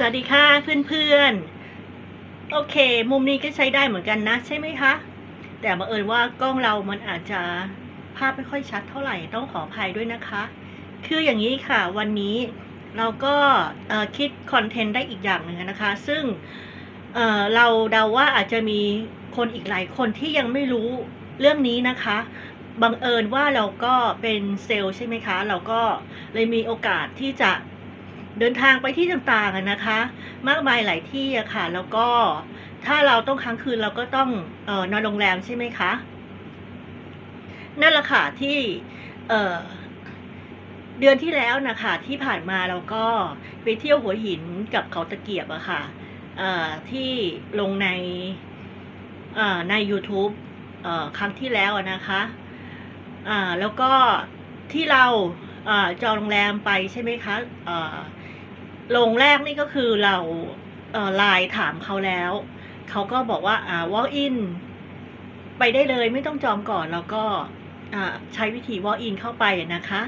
สวัสดีค่ะเพื่อนๆ โอเค มุมนี้ก็ใช้ได้เหมือนกันนะ ใช่ไหมคะ แต่บังเอิญว่ากล้องเรามันอาจจะภาพไม่ค่อยชัดเท่าไหร่ต้องขออภัยด้วยนะคะ คืออย่างนี้ค่ะ วันนี้เราก็คิดคอนเทนต์ได้อีกอย่างหนึ่งนะคะ ซึ่งเเราเดาว่าอาจจะมีคนอีกหลายคนที่ยังไม่รู้เรื่องนี้นะคะบังเอิญว่าเราก็เป็นเซลล์ใช่ไหมคะ เราก็เลยมีโอกาสที่จะ เดินทางไปที่ต่างๆนะคะ มากมายหลายที่อะค่ะ แล้วก็ถ้าเราต้องค้างคืนเราก็ต้องเออนอนโรงแรมใช่ไหมคะ นั่นแหละค่ะที่เออเดือนที่แล้วนะคะที่ผ่านมาเราก็ไปเที่ยวหัวหินกับเขาตะเกียบอะค่ะเอ่อที่ลงในใน YouTube ครั้งที่แล้วนะคะแล้วก็ที่เราอจองโรงแรมไปใช่ไหมคะอ่อ โรงแรกนี่ก็คือเราไลน์ถามเขาแล้ว เขาก็บอกว่าอ่า walk in ไปได้เลยไม่ต้องจองก่อนแล้วก็ใช้วิธี walk in เข้าไปนะคะ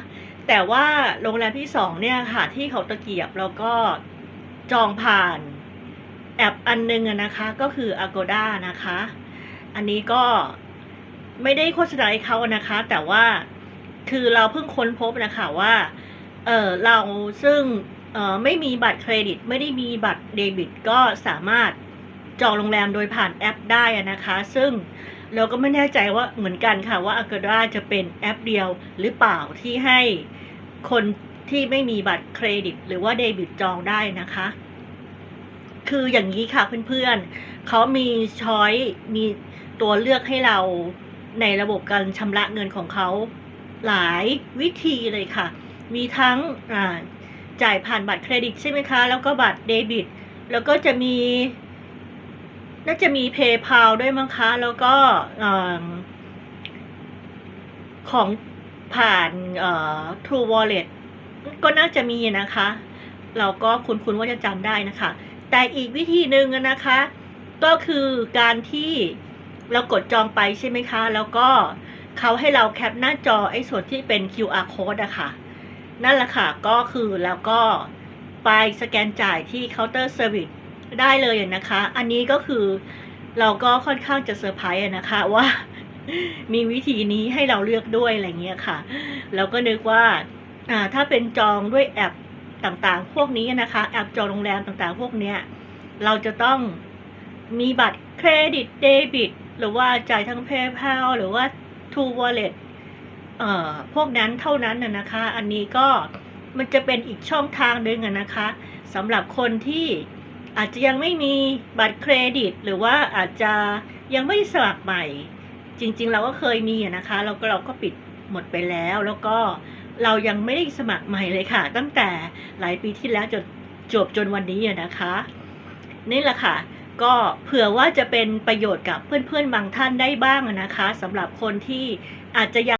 แต่ว่าโรงแรมที่สองเนี่ยค่ะที่เขาตะเกียบเราก็จองผ่านแอปอันนึงนะคะก็คือ Agoda นะคะ อันนี้ก็ไม่ได้โฆษณาให้เขานะคะ แต่ว่าคือเราเพิ่งค้นพบนะคะว่าเออเราซึ่ง ไม่มีบัตรเครดิต ไม่ได้มีบัตรเดบิต ก็สามารถจองโรงแรมโดยผ่านแอปได้นะคะ ซึ่งเราก็ไม่แน่ใจว่าเหมือนกันค่ะว่า Agoda จะเป็นแอปเดียวหรือเปล่าที่ให้คนที่ไม่มีบัตรเครดิต หรือว่าเดบิตจองได้นะคะ คืออย่างนี้ค่ะเพื่อนๆเขามีช้อยมีตัวเลือกให้เราในระบบการชำระเงินของเขาหลายวิธีเลยค่ะ มีทั้งอ่า จ่ายผ่านบัตรเครดิตใช่ไหมคะ แล้วก็บัตรเดบิต แล้วก็จะมี น่าจะมี PayPal ด้วยมั้งคะ แล้วก็ของผ่านเอ่อ True Wallet ก็น่าจะมีนะคะ เราก็คุ้นๆว่าจะจำได้นะคะ แต่อีกวิธีหนึ่งนะคะ ก็คือการที่เรากดจองไปใช่ไหมคะ แล้วก็เขาให้เราแคปหน้าจอไอ้ส่วนที่เป็น QR code อะค่ะ นั่นแหละค่ะ ก็คือแล้วก็ไปสแกนจ่ายที่เคาน์เตอร์เซอร์วิสได้เลยนะคะ อันนี้ก็คือเราก็ค่อนข้างจะเซอร์ไพรส์นะคะว่า มีวิธีนี้ให้เราเลือกด้วยอะไรเงี้ยค่ะแล้วก็นึกว่าอ่าถ้าเป็นจองด้วยแอปต่างๆ พวกนี้นะคะ แอปจองโรงแรมต่างๆ พวกเนี้ย เราจะต้องมีบัตรเครดิตเดบิต หรือว่าจ่ายทาง PayPal หรือว่า True Wallet เอ่อพวกนั้นเท่านั้นนะนะคะ อันนี้ก็มันจะเป็นอีกช่องทางหนึ่งอะนะคะสำหรับคนที่อาจจะยังไม่มีบัตรเครดิต หรือว่าอาจจะยังไม่สมัครใหม่ จริงๆ เราก็เคยมีอะนะคะแล้วก็เราก็ปิดหมดไปแล้ว แล้วก็เรายังไม่ได้สมัครใหม่เลยค่ะ ตั้งแต่หลายปีที่แล้วจนจบจนวันนี้อะนะคะ นี่แหละค่ะ ก็เผื่อว่าจะเป็นประโยชน์กับเพื่อนๆบางท่านได้บ้างอะนะคะสำหรับคนที่อาจจะยัง